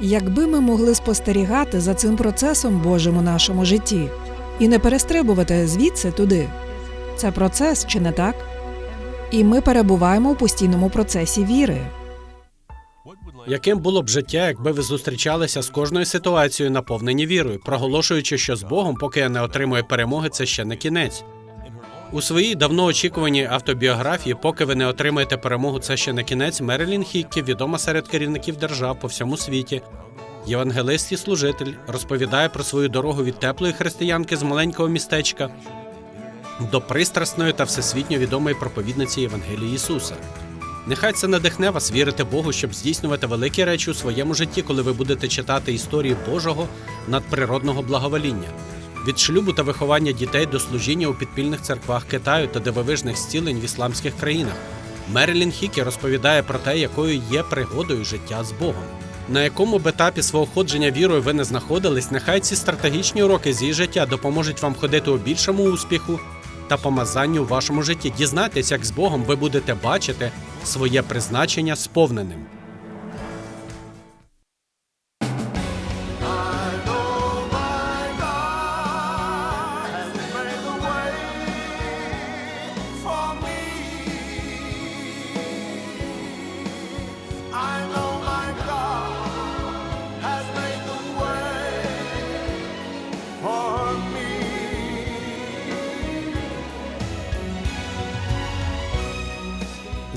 Якби ми могли спостерігати за цим процесом Божим у нашому житті і не перестрибувати звідси туди, це процес, чи не так? І ми перебуваємо у постійному процесі віри. Яким було б життя, якби ви зустрічалися з кожною ситуацією, наповнені вірою, проголошуючи, що з Богом, поки я не отримую перемоги, це ще не кінець. У своїй давно очікуваній автобіографії, поки ви не отримаєте перемогу, це ще не кінець. Мерилін Хіккі, відома серед керівників держав по всьому світі. Євангелист і служитель розповідає про свою дорогу від теплої християнки з маленького містечка до пристрасної та всесвітньо відомої проповідниці Євангелії Ісуса. Нехай це надихне вас вірити Богу, щоб здійснювати великі речі у своєму житті, коли ви будете читати історії Божого надприродного благовоління. Від шлюбу та виховання дітей до служіння у підпільних церквах Китаю та дивовижних зцілень в ісламських країнах. Мерилін Хікі розповідає про те, якою є пригодою життя з Богом. На якому б етапі свого ходження вірою ви не знаходились, нехай ці стратегічні уроки з її життя допоможуть вам ходити у більшому успіху та помазанню у вашому житті. Дізнайтесь, як з Богом ви будете бачити своє призначення сповненим.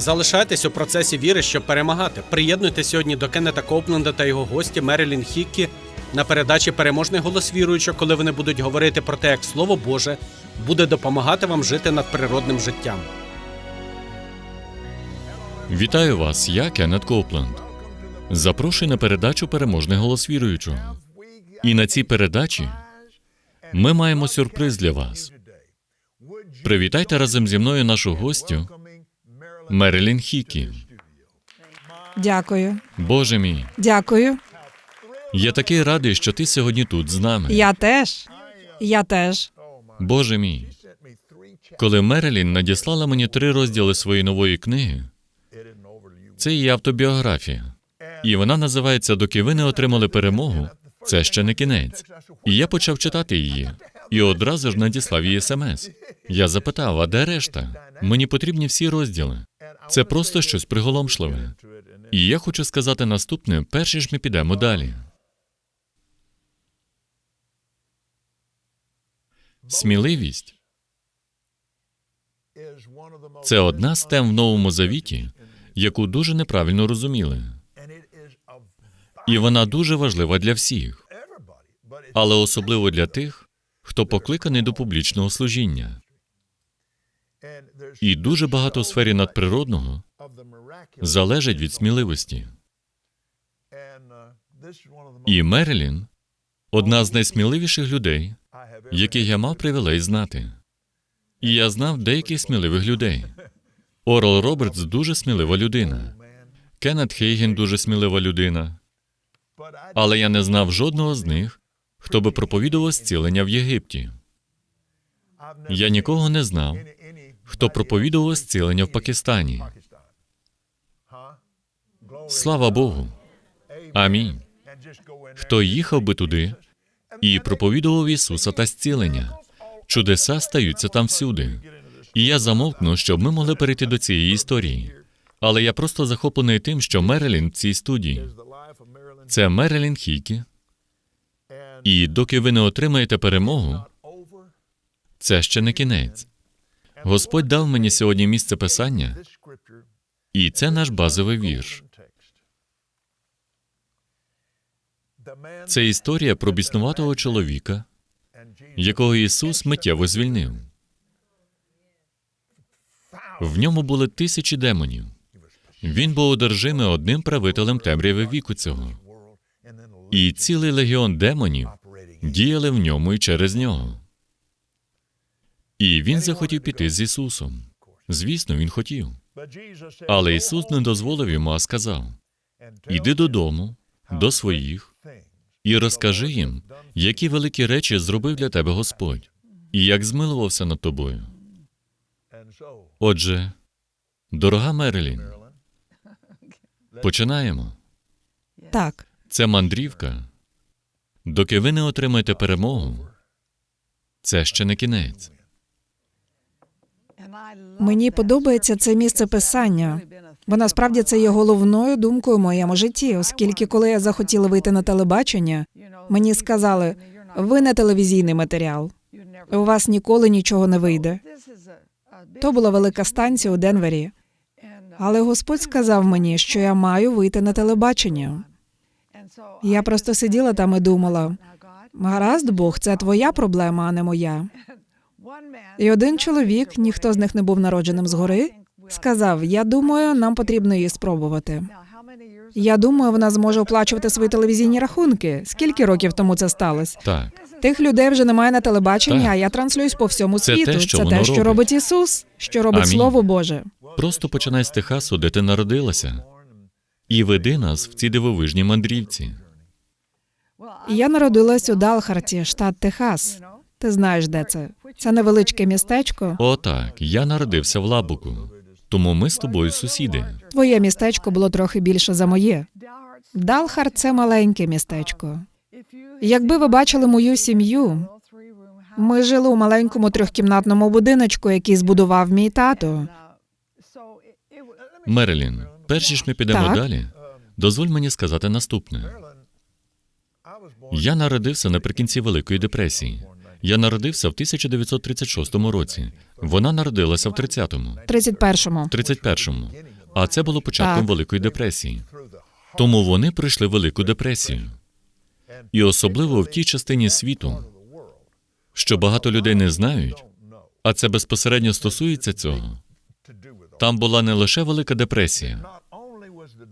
Залишайтесь у процесі віри, щоб перемагати. Приєднуйтесь сьогодні до Кеннета Копленда та його гості Мерілін Хіккі на передачі Переможний голос віруючого, коли вони будуть говорити про те, як Слово Боже буде допомагати вам жити надприродним життям. Вітаю вас, я Кеннет Копленд. Запрошую на передачу Переможний голос віруючого. І на цій передачі ми маємо сюрприз для вас. Привітайте разом зі мною нашу гостю Мерилін Хікі. Дякую. Боже мій, Дякую. я такий радий, що ти сьогодні тут з нами. Я теж. Я теж. Боже мій. Коли Мерилін надіслала мені три розділи своєї нової книги, це її автобіографія. І вона називається Доки ви не отримали перемогу, це ще не кінець. І я почав читати її, і одразу ж надіслав їй смс. Я запитав, а де решта? Мені потрібні всі розділи. Це просто щось приголомшливе. І я хочу сказати наступне, перш ніж ми підемо далі. Сміливість це одна з тем в Новому Завіті, яку дуже неправильно розуміли. І вона дуже важлива для всіх, але особливо для тих, хто покликаний до публічного служіння. І дуже багато у сфері надприродного залежить від сміливості. І Мерилін одна з найсміливіших людей, яких я мав привілей знати. І я знав деяких сміливих людей. Орел Робертс дуже смілива людина. Кеннет Хейген дуже смілива людина. Але я не знав жодного з них, хто би проповідував зцілення в Єгипті. Я нікого не знав, хто проповідував зцілення в Пакистані. Слава Богу. Амінь. Хто їхав би туди і проповідував Ісуса та зцілення. Чудеса стаються там всюди. І я замовкну, щоб ми могли перейти до цієї історії. Але я просто захоплений тим, що Мерилін в цій студії. Це Мерилін Хікі. І доки ви не отримаєте перемогу, це ще не кінець. Господь дав мені сьогодні місце писання, і це наш базовий вірш. Це історія про біснуватого чоловіка, якого Ісус миттєво звільнив. В ньому були тисячі демонів. Він був одержимий одним правителем темряви віку цього. І цілий легіон демонів діяли в ньому і через нього. І він захотів піти з Ісусом. Звісно, він хотів. Але Ісус не дозволив йому, а сказав: Іди додому, до своїх, і розкажи їм, які великі речі зробив для тебе Господь, і як змилувався над тобою. Отже, дорога Мерилін, починаємо. Так. Це мандрівка. Доки ви не отримаєте перемогу, це ще не кінець. Мені подобається це місце писання, бо насправді це є головною думкою в моєму житті, оскільки коли я захотіла вийти на телебачення, мені сказали: ви не телевізійний матеріал, у вас ніколи нічого не вийде. То була велика станція у Денвері. Але Господь сказав мені, що я маю вийти на телебачення. Я просто сиділа там і думала: гаразд, Бог, це твоя проблема, а не моя. І один чоловік, ніхто з них не був народженим згори, сказав: Я думаю, нам потрібно її спробувати. Я думаю, вона зможе оплачувати свої телевізійні рахунки. Скільки років тому це сталося? Так, Тих людей вже немає на телебаченні, Так. а я транслююсь по всьому Це світу. те, що це воно те, що робить. робить Ісус, що робить Амінь. Слово Боже. просто починай з Техасу, де ти народилася, і веди нас в ці дивовижні мандрівці. Я народилась у Далхарті, штат Техас. Ти знаєш, де це? Це невеличке містечко. Отак, я народився в Лабуку, тому ми з тобою сусіди. Твоє містечко було трохи більше за моє. Далхар це маленьке містечко. Якби ви бачили мою сім'ю, ми жили у маленькому трьохкімнатному будиночку, який збудував мій тато. Мерелін, перш ніж ми підемо Так. далі, дозволь мені сказати наступне. Я народився наприкінці Великої депресії. Я народився в 1936 році. Вона народилася в 30-му, 31-му. 31-му. А це було початком Так. Великої депресії. Тому вони пройшли Велику депресію. І особливо в тій частині світу, що багато людей не знають, а це безпосередньо стосується цього. Там була не лише Велика депресія,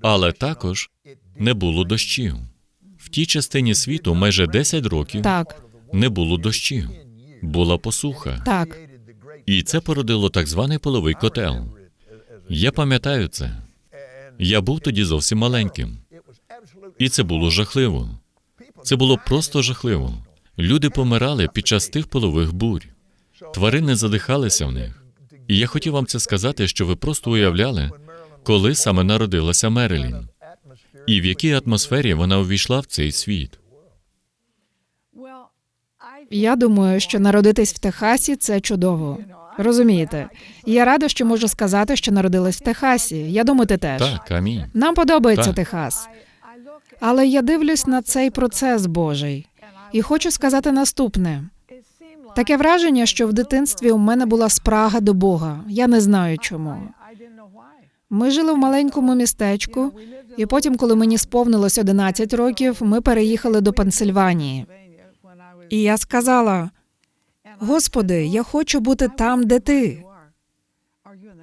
але також не було дощів. В тій частині світу майже 10 років Так, не було дощів, була посуха. так. І це породило так званий половий котел. Я пам'ятаю це. Я був тоді зовсім маленьким. І це було жахливо. Це було просто жахливо. Люди помирали під час тих полових бурь. Тварини задихалися в них. І я хотів вам це сказати, що ви просто уявляли, коли саме народилася Мерелін, і в якій атмосфері вона увійшла в цей світ. Я думаю, що народитись в Техасі це чудово. Розумієте? Я рада, що можу сказати, що народилась в Техасі. Я думаю, ти теж. Так, амінь. Нам подобається Так. Техас. Але я дивлюсь на цей процес Божий і хочу сказати наступне: таке враження, що в дитинстві у мене була спрага до Бога. Я не знаю чому. Ми жили в маленькому містечку, і потім, коли мені сповнилось 11 років, ми переїхали до Пенсильванії. І я сказала: Господи, я хочу бути там, де ти.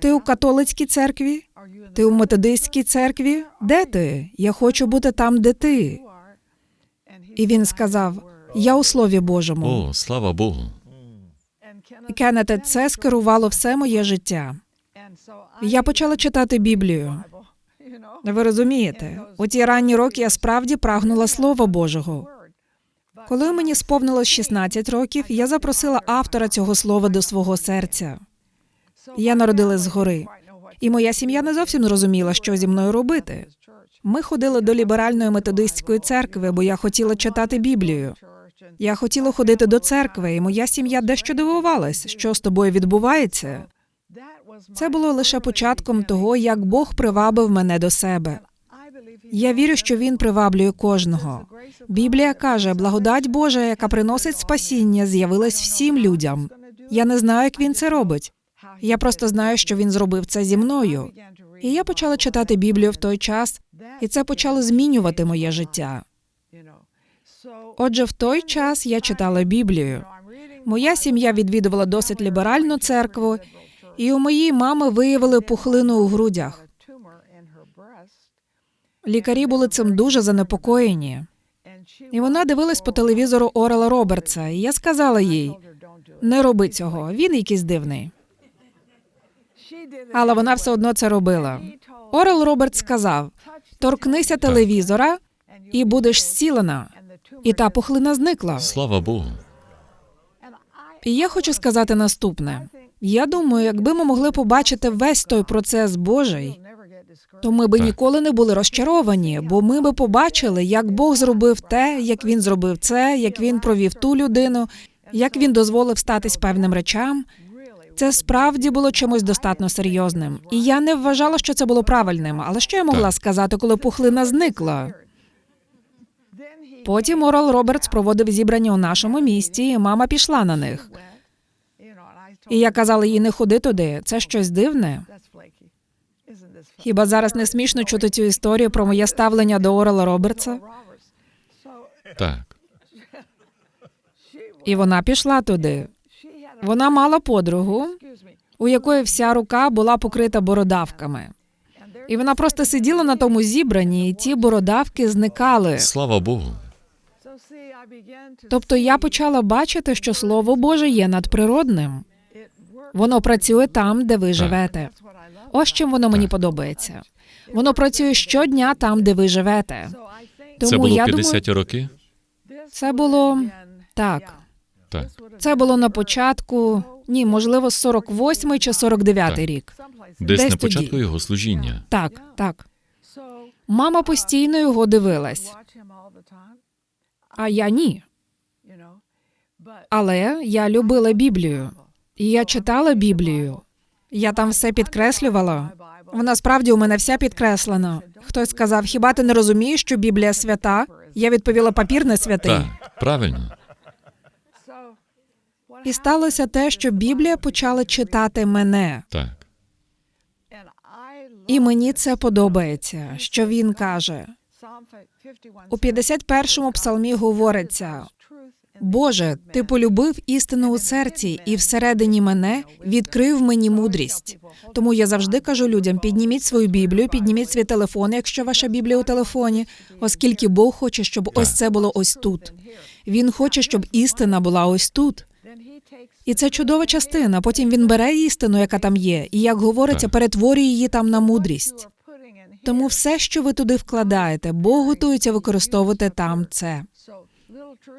Ти у католицькій церкві? Ти у методистській церкві? Де ти? Я хочу бути там, де ти. І він сказав: Я у Слові Божому. О, слава Богу. І, Кеннете, це скерувало все моє життя. Я почала читати Біблію. Ви розумієте, у ті ранні роки я справді прагнула Слова Божого. Коли мені сповнилось 16 років, я запросила автора цього слова до свого серця. Я народилась згори, і моя сім'я не зовсім зрозуміла, що зі мною робити. Ми ходили до ліберальної методистської церкви, бо я хотіла читати Біблію. Я хотіла ходити до церкви, і моя сім'я дещо дивувалась, що з тобою відбувається. Це було лише початком того, як Бог привабив мене до себе. Я вірю, що він приваблює кожного. Біблія каже, благодать Божа, яка приносить спасіння, з'явилась всім людям. Я не знаю, як він це робить. Я просто знаю, що він зробив це зі мною. І я почала читати Біблію в той час, і це почало змінювати моє життя. Отже, в той час я читала Біблію. Моя сім'я відвідувала досить ліберальну церкву, і у моїй мами виявили пухлину у грудях. Лікарі були цим дуже занепокоєні. І вона дивилась по телевізору Орела Робертса, і я сказала їй: не роби цього, він якийсь дивний. Але вона все одно це робила. Орел Робертс сказав: торкнися телевізора і будеш зцілена. І та пухлина зникла. Слава Богу. І я хочу сказати наступне: я думаю, якби ми могли побачити весь той процес Божий, то ми би Так. ніколи не були розчаровані, бо ми би побачили, як Бог зробив те, як він зробив це, як він провів ту людину, як він дозволив статись певним речам. Це справді було чимось достатньо серйозним. І я не вважала, що це було правильним. Але що я могла Так. сказати, коли пухлина зникла? Потім Орал Робертс проводив зібрання у нашому місті, і мама пішла на них. І я казала їй не ходи туди. Це щось дивне. Хіба зараз не смішно чути цю історію про моє ставлення до Орала Робертса? Так. І вона пішла туди. Вона мала подругу, у якої вся рука була покрита бородавками. І вона просто сиділа на тому зібранні, і ті бородавки зникали. Слава Богу. Тобто я почала бачити, що Слово Боже є надприродним. Воно працює там, де ви живете. Ось чим воно мені подобається. Воно працює щодня там, де ви живете. Тому Це було я 50 думаю, роки? це було так. Так. Це було на початку, ні, можливо, 48 чи 49 Так. рік. Десь, Десь на початку його служіння. Так, так. Мама постійно його дивилась, а я ні. Але я любила Біблію. І я читала Біблію. Я там все підкреслювала. Вона справді у мене вся підкреслена. Хтось сказав: хіба ти не розумієш, що Біблія свята? Я відповіла: папір не святий. Так, правильно. І сталося те, що Біблія почала читати мене. Так. І мені це подобається, що він каже. У 51-му псалмі говориться: Боже, ти полюбив істину у серці, і всередині мене відкрив мені мудрість. Тому я завжди кажу людям: підніміть свою Біблію, підніміть свій телефон, якщо ваша Біблія у телефоні, оскільки Бог хоче, щоб ось це було ось тут. Він хоче, щоб істина була ось тут. І це чудова частина. Потім він бере істину, яка там є, і як говориться, перетворює її там на мудрість. Тому все, що ви туди вкладаєте, Бог готується використовувати там це.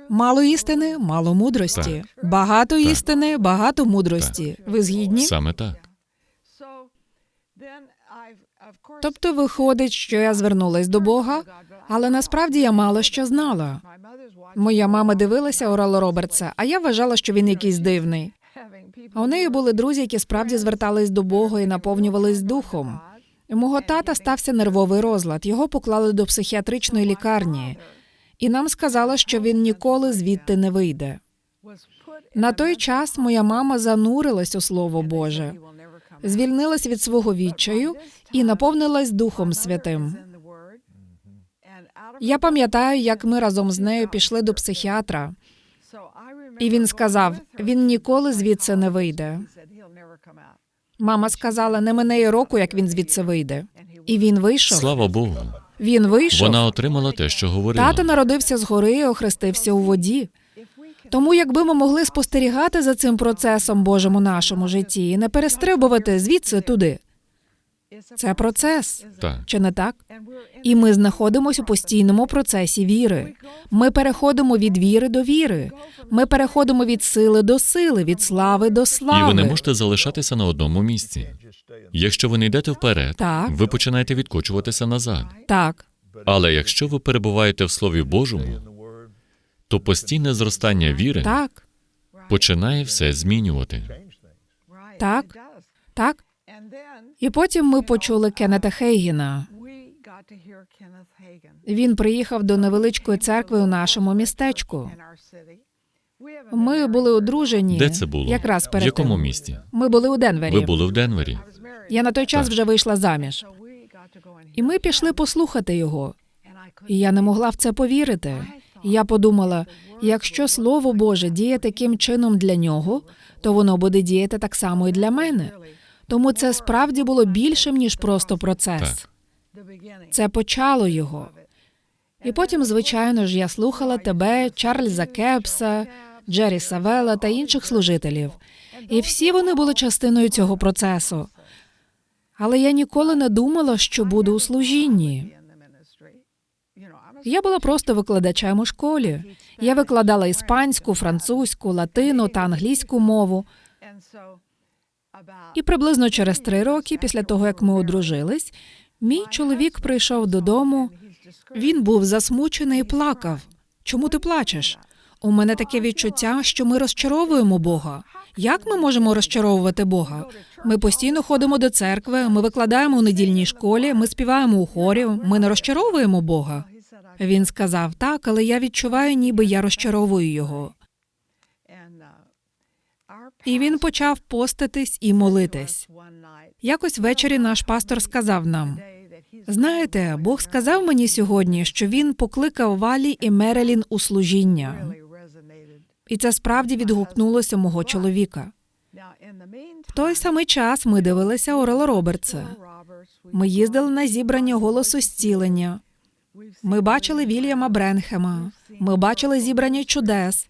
Мало істини, мало мудрості. Багато істини, багато мудрості. Ви згідні? Саме так. Тобто виходить, що я звернулась до Бога, але насправді я мало що знала. Моя мама дивилася Орала Робертса, а я вважала, що він якийсь дивний. А у неї були друзі, які справді звертались до Бога і наповнювались духом. У мого тата стався нервовий розлад. Його поклали до психіатричної лікарні, і нам сказали, що він ніколи звідти не вийде. На той час моя мама занурилась у Слово Боже, звільнилась від свого відчаю і наповнилась Духом Святим. Я пам'ятаю, як ми разом з нею пішли до психіатра, і він сказав: він ніколи звідси не вийде. Мама сказала, не мине й року, як він звідси вийде. І він вийшов. Слава Богу. Він вийшов. Вона отримала те, що говорила. Тато народився згори і охрестився у воді. Тому, якби ми могли спостерігати за цим процесом Божим у нашому житті і не перестрибувати звідси туди, це процес, Так. чи не так? І ми знаходимося у постійному процесі віри. Ми переходимо від віри до віри. Ми переходимо від сили до сили, від слави до слави. І ви не можете залишатися на одному місці. Якщо ви не йдете вперед, Так. ви починаєте відкочуватися назад. Так, Але якщо ви перебуваєте в Слові Божому, то постійне зростання віри так, починає все змінювати. так, так. І потім ми почули Кеннета Хейгіна. Він приїхав до невеличкої церкви у нашому містечку. Ми були одружені. Де це було? Якраз в перед якому тим. місті? Ми були у Денвері. Ви були в Денвері. Я на той час Так. вже вийшла заміж. І ми пішли послухати його. І я не могла в це повірити. І я подумала: якщо слово Боже діє таким чином для нього, то воно буде діяти так само і для мене. Тому це справді було більшим ніж просто процес. Це почало його. І потім, звичайно ж, я слухала тебе, Чарльза Кепса, Джері Савела та інших служителів. І всі вони були частиною цього процесу. Але я ніколи не думала, що буду у служінні. Я була просто викладачем у школі. Я викладала іспанську, французьку, латину та англійську мову. І приблизно через три роки, після того як ми одружились, Мій чоловік прийшов додому. Він був засмучений і плакав. Чому ти плачеш? У мене таке відчуття, що ми розчаровуємо Бога. Як ми можемо розчаровувати Бога? Ми постійно ходимо до церкви, ми викладаємо у недільній школі, ми співаємо у хорі. Ми не розчаровуємо Бога. Він сказав так, але я відчуваю, ніби я розчаровую його. І він почав поститись і молитись. Якось ввечері наш пастор сказав нам: знаєте, Бог сказав мені сьогодні, що він покликав Валі і Мерелін у служіння, і це справді відгукнулося мого чоловіка. В той самий час ми дивилися Орела Робертса. Ми їздили на зібрання голосу зцілення. Ми бачили Вільяма Бренхема. Ми бачили зібрання чудес.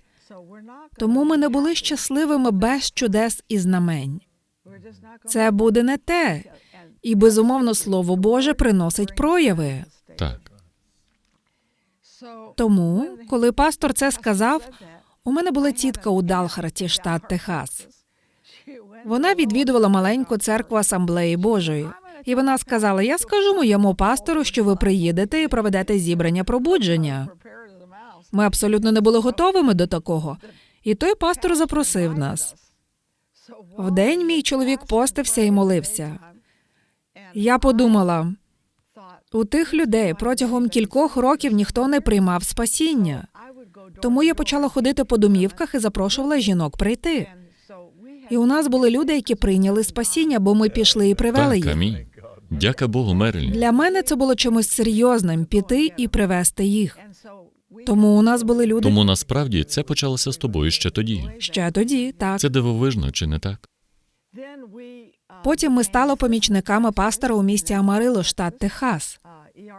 Тому ми не були щасливими без чудес і знамень. Це буде не те. І безумовно, слово Боже приносить прояви. Так. Тому, коли пастор це сказав, у мене була тітка у Далхарті, штат Техас. Вона відвідувала маленьку церкву асамблеї Божої. І вона сказала: Я скажу моєму пастору, що ви приїдете і проведете зібрання пробудження. Ми абсолютно не були готовими до такого. І той пастор запросив нас. Вдень мій чоловік постився і молився. Я подумала: у тих людей протягом кількох років ніхто не приймав спасіння. Тому я почала ходити по домівках і запрошувала жінок прийти. І у нас були люди, які прийняли спасіння, бо ми пішли і привели їх. амінь. Дяка Богу, Мерлін. Для мене це було чимось серйозним піти і привести їх. Тому у нас були люди Тому насправді це почалося з тобою ще тоді. ще тоді, так. Це дивовижно, чи не так? Потім ми стали помічниками пастора у місті Амарило, штат Техас.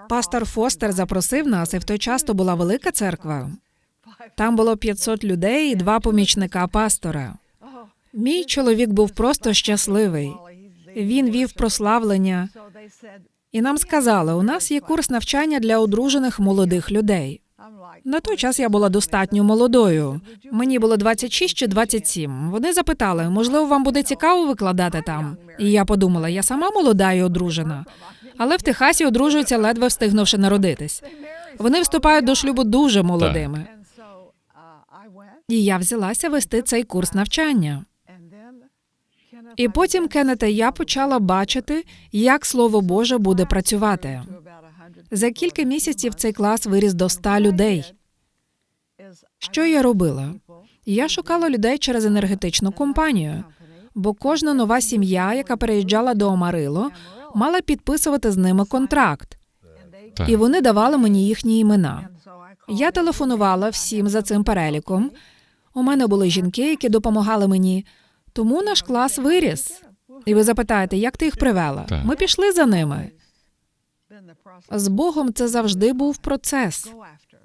Пастор Фостер запросив нас, і в той час то була велика церква. Там було 500 людей і два помічника пастора. Мій чоловік був просто щасливий. Він вів прославлення, і нам сказали, у нас є курс навчання для одружених молодих людей. На той час я була достатньо молодою. Мені було 26 чи 27. Вони запитали, можливо, вам буде цікаво викладати там. І я подумала, я сама молода і одружена. Але в Техасі одружуються ледве встигнувши народитись. Вони вступають до шлюбу дуже молодими. І я взялася вести цей курс навчання. І потім, Кеннете, я почала бачити, як слово Боже буде працювати. За кілька місяців цей клас виріс до 100 людей. Що я робила? Я шукала людей через енергетичну компанію, бо кожна нова сім'я, яка переїжджала до Омарило, мала підписувати з ними контракт, Так. і вони давали мені їхні імена. Я телефонувала всім за цим переліком. У мене були жінки, які допомагали мені. Тому наш клас виріс. І ви запитаєте, як ти їх привела? Так. Ми пішли за ними. З Богом це завжди був процес.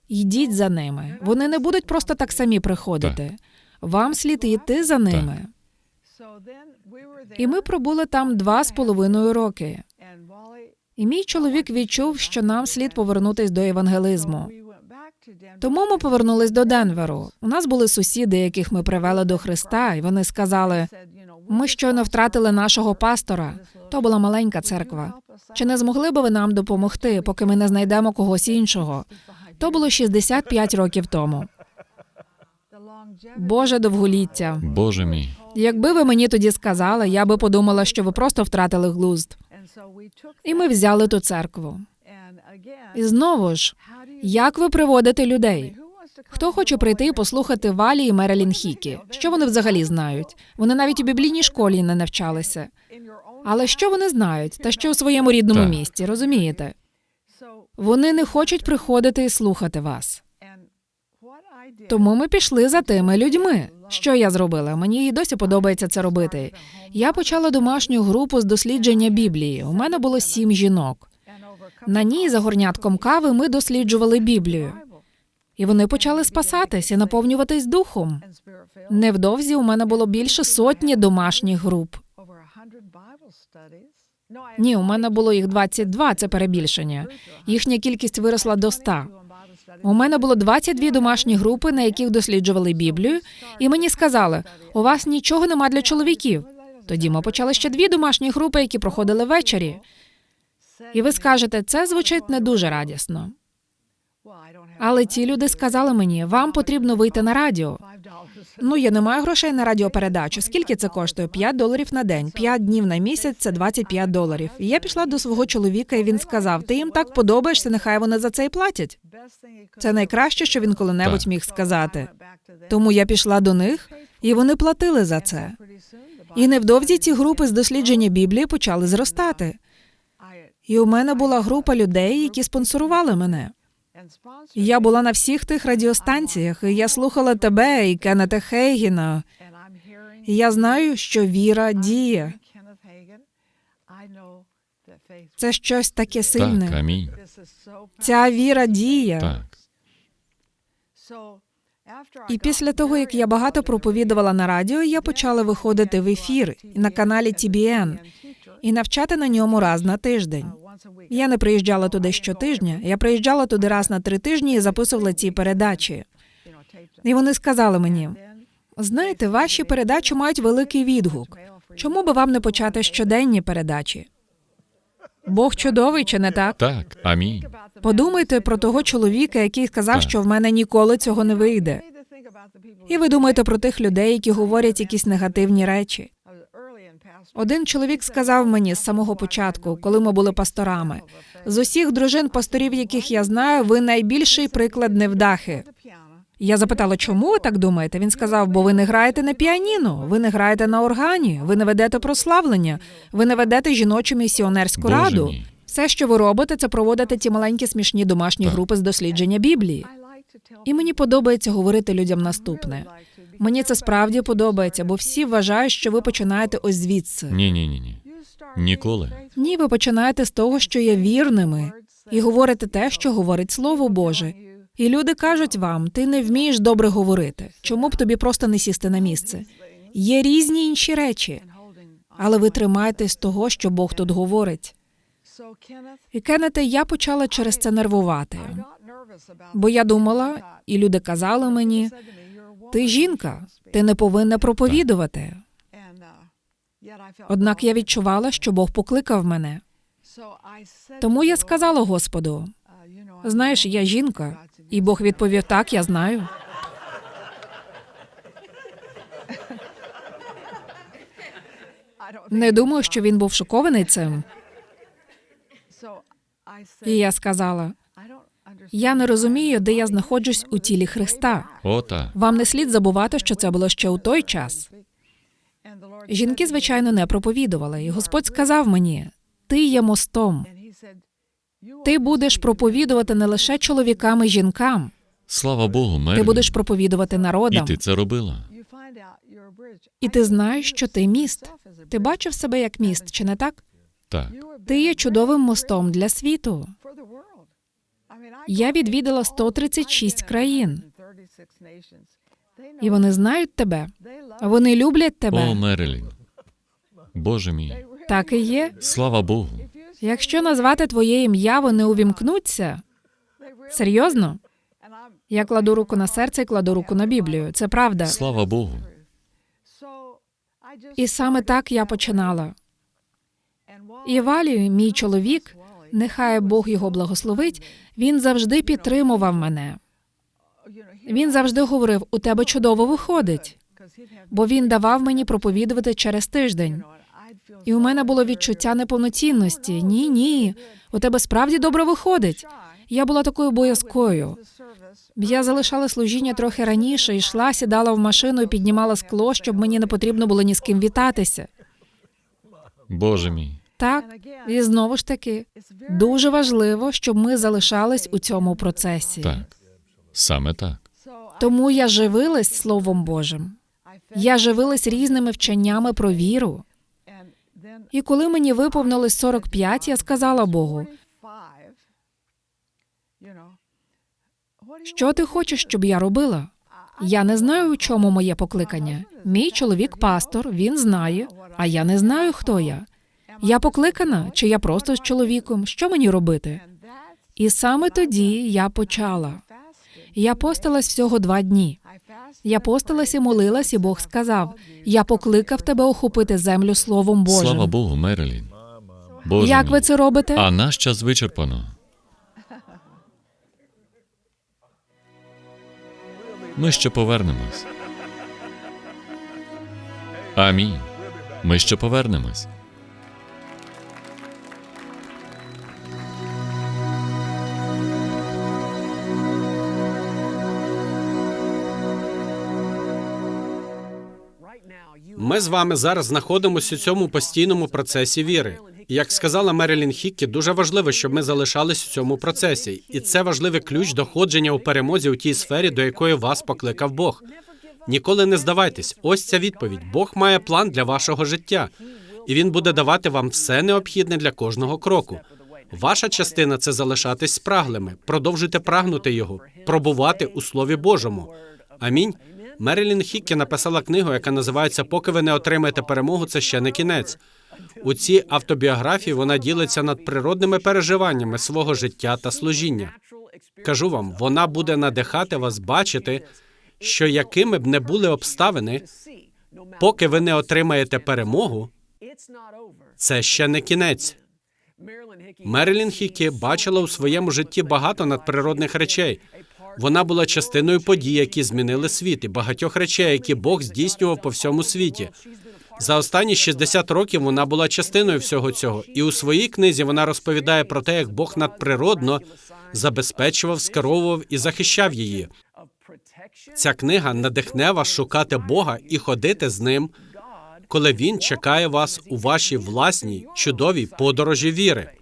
Йдіть за ними. Вони не будуть просто так самі приходити. Вам слід йти за ними. І ми пробули там два з половиною роки. І мій чоловік відчув, що нам слід повернутись до евангелізму. Тому ми повернулись до Денверу. У нас були сусіди, яких ми привели до Христа, і вони сказали: ми щойно втратили нашого пастора. То була маленька церква. Чи не змогли би ви нам допомогти, поки ми не знайдемо когось іншого? То було 65 років тому. Боже довголіття. Боже мій. Якби ви мені тоді сказали, я би подумала, що ви просто втратили глузд. І ми взяли ту церкву. І знову ж, як ви приводите людей? Хто хоче прийти і послухати Валі і Мерелін Хікі? Що вони взагалі знають? Вони навіть у біблійній школі не навчалися. Але що вони знають? Та що у своєму рідному Так. місті, розумієте? Вони не хочуть приходити і слухати вас. Тому ми пішли за тими людьми. Що я зробила? Мені і досі подобається це робити. Я почала домашню групу з дослідження Біблії. У мене було сім жінок. На ній за горнятком кави ми досліджували Біблію. І вони почали спасатись і наповнюватись духом. Невдовзі у мене було більше сотні домашніх груп. Ні, у мене було їх 22, це перебільшення. Їхня кількість виросла до 100. У мене було 22 домашні групи, на яких досліджували Біблію, і мені сказали: у вас нічого нема для чоловіків. Тоді ми почали ще дві домашні групи, які проходили ввечері. І ви скажете, це звучить не дуже радісно. Але ті люди сказали мені, вам потрібно вийти на радіо. Ну, я не маю грошей на радіопередачу. Скільки це коштує? 5 доларів на день, 5 днів на місяць це 25 доларів. І я пішла до свого чоловіка, і він сказав: Ти їм так подобаєшся, нехай вони за це і платять. Це найкраще, що він коли-небудь міг сказати. Тому я пішла до них, і вони платили за це. І невдовзі ці групи з дослідження Біблії почали зростати. І у мене була група людей, які спонсорували мене. Я була на всіх тих радіостанціях, і я слухала тебе і Кеннета Хейгіна. І я знаю, що віра діє. Це щось таке Так, сильне. амінь. Ця віра діє. Так. І після того, як я багато проповідувала на радіо, я почала виходити в ефір на каналі TBN і навчати на ньому раз на тиждень. Я не приїжджала туди щотижня, я приїжджала туди раз на три тижні і записувала ці передачі. І вони сказали мені: знаєте, ваші передачі мають великий відгук. Чому би вам не почати щоденні передачі? Бог чудовий, чи не так? Так, амінь. Подумайте про того чоловіка, який сказав, Так. що в мене ніколи цього не вийде. І ви думаєте про тих людей, які говорять якісь негативні речі. Один чоловік сказав мені з самого початку, коли ми були пасторами: з усіх дружин пасторів, яких я знаю, ви найбільший приклад невдахи. Я запитала, чому ви так думаєте? Він сказав, бо ви не граєте на піаніно, ви не граєте на органі, ви не ведете прославлення, ви не ведете жіночу місіонерську Боже раду. мій. Все, що ви робите, це проводите ті маленькі смішні домашні Так. групи з дослідження Біблії. І мені подобається говорити людям наступне. Мені це справді подобається, бо всі вважають, що ви починаєте ось звідси. Ні, ні, ні, ні. Ніколи. Ні, ви починаєте з того, що є вірними, і говорите те, що говорить Слово Боже. І люди кажуть вам, ти не вмієш добре говорити. Чому б тобі просто не сісти на місце? Є різні інші речі, але ви тримаєтесь того, що Бог тут говорить. І Кеннете, я почала через це нервувати. Бо я думала, і люди казали мені: ти жінка, ти не повинна проповідувати. Однак я відчувала, що Бог покликав мене. Тому я сказала Господу: знаєш, я жінка, і Бог відповів: так, я знаю. Не думаю, що він був шокований цим. І я сказала: я не розумію, де я знаходжусь у тілі Христа. О, так. Вам не слід забувати, що це було ще у той час. Жінки, звичайно, не проповідували, і Господь сказав мені: ти є мостом. Ти будеш проповідувати не лише чоловікам і жінкам, Слава Богу, ти будеш проповідувати І народам. ти це робила. І ти знаєш, що ти міст. Ти бачив себе як міст, чи не так? Так. Ти є чудовим мостом для світу. Я відвідала 136 країн, і вони знають тебе. Вони люблять тебе. О, тебе. Мерлін. Боже мій. Так і є. Слава Богу. Якщо назвати твоє ім'я, вони увімкнуться. Серйозно? Я кладу руку на серце і кладу руку на Біблію. Це правда. Слава Богу. І саме так я починала. І Валі, мій чоловік, нехай Бог його благословить, він завжди підтримував мене. Він завжди говорив: у тебе чудово виходить, бо він давав мені проповідувати через тиждень. І у мене було відчуття неповноцінності. Ні, ні, у тебе справді добре виходить. Я була такою боязкою. Я залишала служіння трохи раніше, йшла, сідала в машину і піднімала скло, щоб мені не потрібно було ні з ким вітатися. Боже мій. Так, і знову ж таки, дуже важливо, щоб ми залишались у цьому процесі. Так. Саме так. Тому я живилась Словом Божим. Я живилась різними вченнями про віру. І коли мені виповнилось 45, я сказала Богу, що ти хочеш, щоб я робила? Я не знаю, у чому моє покликання. Мій чоловік пастор, він знає, а я не знаю, хто я. Я покликана, чи я просто з чоловіком? Що мені робити? І саме тоді я почала. Я постилась всього два дні. Я постилась і молилась, і Бог сказав: Я покликав тебе охопити землю Словом Божим. Слава Богу, Мерлін. Боже Як мій. ви це робите? А наш час вичерпано. Ми ще повернемось. Амінь. Ми ще повернемось. Ми з вами зараз знаходимося у цьому постійному процесі віри. Як сказала Мерілін Хіккі, дуже важливо, щоб ми залишались у цьому процесі, і це важливий ключ доходження у перемозі у тій сфері, до якої вас покликав Бог. Ніколи не здавайтесь. Ось ця відповідь. Бог має план для вашого життя, і він буде давати вам все необхідне для кожного кроку. Ваша частина це залишатись спраглими, продовжуйте прагнути його, пробувати у Слові Божому. Амінь. Мерілін Хіккі написала книгу, яка називається Поки ви не отримаєте перемогу, це ще не кінець. У цій автобіографії вона ділиться над природними переживаннями свого життя та служіння. Кажу вам, вона буде надихати вас бачити, що якими б не були обставини, поки ви не отримаєте перемогу, це ще не кінець. Мерілін Хікі бачила у своєму житті багато надприродних речей. Вона була частиною подій, які змінили світ, і багатьох речей, які Бог здійснював по всьому світі. За останні 60 років вона була частиною всього цього, і у своїй книзі вона розповідає про те, як Бог надприродно забезпечував, скеровував і захищав її. Ця книга надихне вас шукати Бога і ходити з ним, коли він чекає вас у вашій власній чудовій подорожі віри.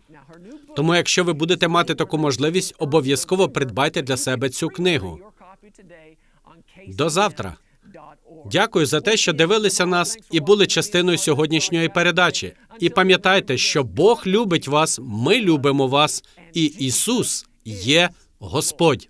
Тому, якщо ви будете мати таку можливість, обов'язково придбайте для себе цю книгу. До завтра. Дякую за те, що дивилися нас і були частиною сьогоднішньої передачі. І пам'ятайте, що Бог любить вас, ми любимо вас, і Ісус є Господь.